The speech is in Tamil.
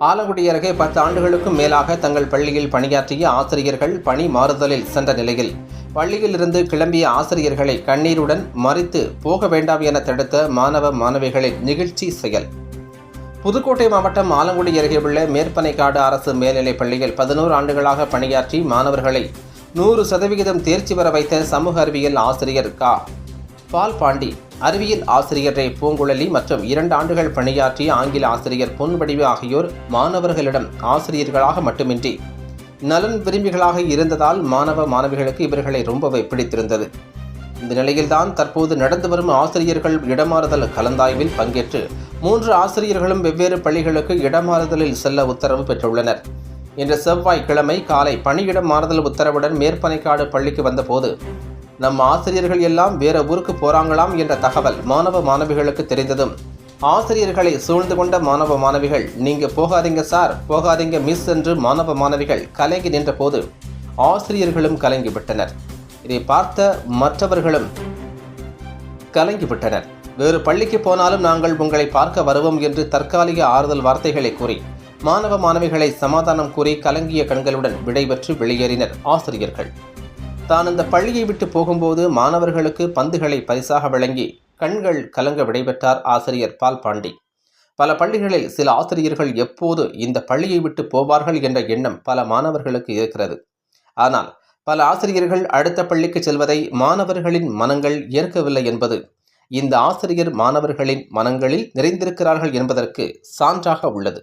ஆலங்குடி அருகே பத்து ஆண்டுகளுக்கும் மேலாக தங்கள் பள்ளியில் பணியாற்றிய ஆசிரியர்கள் பணி மாறுதலில் சென்ற நிலையில். பள்ளியிலிருந்து கிளம்பிய ஆசிரியர்களை கண்ணீருடன் மறித்து போக வேண்டாம் என தடுத்த மாணவ மாணவிகளின் நிகழ்ச்சி செயல். புதுக்கோட்டை மாவட்டம் ஆலங்குடி அருகே உள்ள மேற்பனைக்காடு அரசு மேல்நிலைப் பள்ளியில் பதினோரு ஆண்டுகளாக பணியாற்றி மாணவர்களை நூறு சதவிகிதம் தேர்ச்சி பெற வைத்த சமூக அறிவியல் ஆசிரியர் கா. பால் பாண்டி அறிவியல் ஆசிரியர் ரே பூங்குழலி மற்றும் இரண்டு ஆண்டுகள் பணியாற்றிய ஆங்கில ஆசிரியர் பொன்வடிவு ஆகியோர் மாணவர்களிடம் ஆசிரியர்களாக மட்டுமின்றி நலன் விரும்பிகளாக இருந்ததால் மாணவ மாணவிகளுக்கு இவர்களை ரொம்பவே பிடித்திருந்தது. இந்த நிலையில்தான் தற்போது நடந்து வரும் ஆசிரியர்கள் இடமாறுதல் கலந்தாய்வில் பங்கேற்று மூன்று ஆசிரியர்களும் வெவ்வேறு பள்ளிகளுக்கு இடமாறுதலில் செல்ல உத்தரவு பெற்றுள்ளனர். இன்று செவ்வாய்க்கிழமை காலை பணியிடம் மாறுதல் உத்தரவுடன் மேற்பனைக்காடு பள்ளிக்கு வந்தபோது நம் ஆசிரியர்கள் எல்லாம் வேற ஊருக்கு போறாங்களாம் என்ற தகவல் மாணவ மாணவிகளுக்கு தெரிந்ததும் ஆசிரியர்களை சூழ்ந்து கொண்ட மாணவ மாணவிகள் நீங்க போகாதீங்க சார் போகாதீங்க மிஸ் என்று மாணவ மாணவிகள் கலங்கி நின்றபோது ஆசிரியர்களும் கலங்கிவிட்டனர் இதை பார்த்த மற்றவர்களும் கலங்கிவிட்டனர் வேறு பள்ளிக்கு போனாலும் நாங்கள் உங்களை பார்க்க வருவோம் என்று தற்காலிக ஆறுதல் வார்த்தைகளை கூறி மாணவ மாணவிகளை சமாதானம் கூறி கலங்கிய கண்களுடன் விடைபெற்று வெளியேறினர் ஆசிரியர்கள். தான் அந்த பள்ளியை விட்டு போகும்போது மாணவர்களுக்கு பந்துகளை பரிசாக வழங்கி கண்கள் கலங்க விடைபெற்றார் ஆசிரியர் பால் பாண்டி. பல பள்ளிகளில் சில ஆசிரியர்கள் எப்போது இந்த பள்ளியை விட்டு போவார்கள் என்ற எண்ணம் பல மாணவர்களுக்கு இருக்கிறது. ஆனால் பல ஆசிரியர்கள் அடுத்த பள்ளிக்கு செல்வதை மாணவர்களின் மனங்கள் ஏற்கவில்லை என்பது இந்த ஆசிரியர் மாணவர்களின் மனங்களில் நிறைந்திருக்கிறார்கள் என்பதற்கு சான்றாக உள்ளது.